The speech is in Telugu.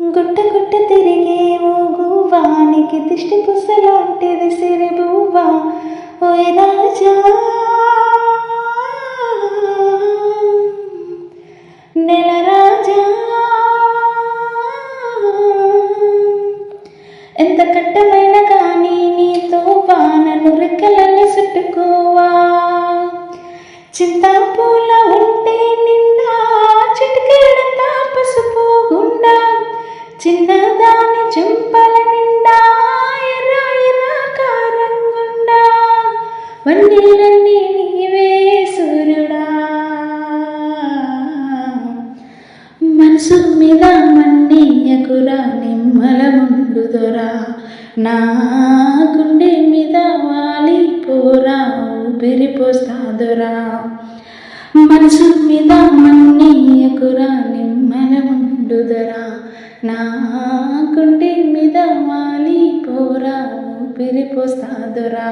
గుట్ట గుట్ట తిరిగే ఓ గువ్వానికి దిష్టి పుసలాంటిది సిరి బువ్వా. ఓయ్ రాజా నెల రాజా. ఎంత కట్టమైన కానీ నీతో వానను రెక్కలన్నీ చుట్టుకోవా. చింతాపూల ఉంటే నిన్ను చిన్నదాని చెంపల నిండా ఎర్ర ఎర్ర కారంగుండా వన్నీలన్నీ నీవే సూర్యుడా. మనసు మీద మన్నీయకురా నిమ్మల ముందుదొరా నా గుండె మీద వాలిపోరా ఊపిరి పోస్తాదురా మనసు మీద మన్నీయకురా నిమ్మల ముందుదొరా నా గుండె మీద వాలిపోరా ఊపిరి పోస్తాదురా.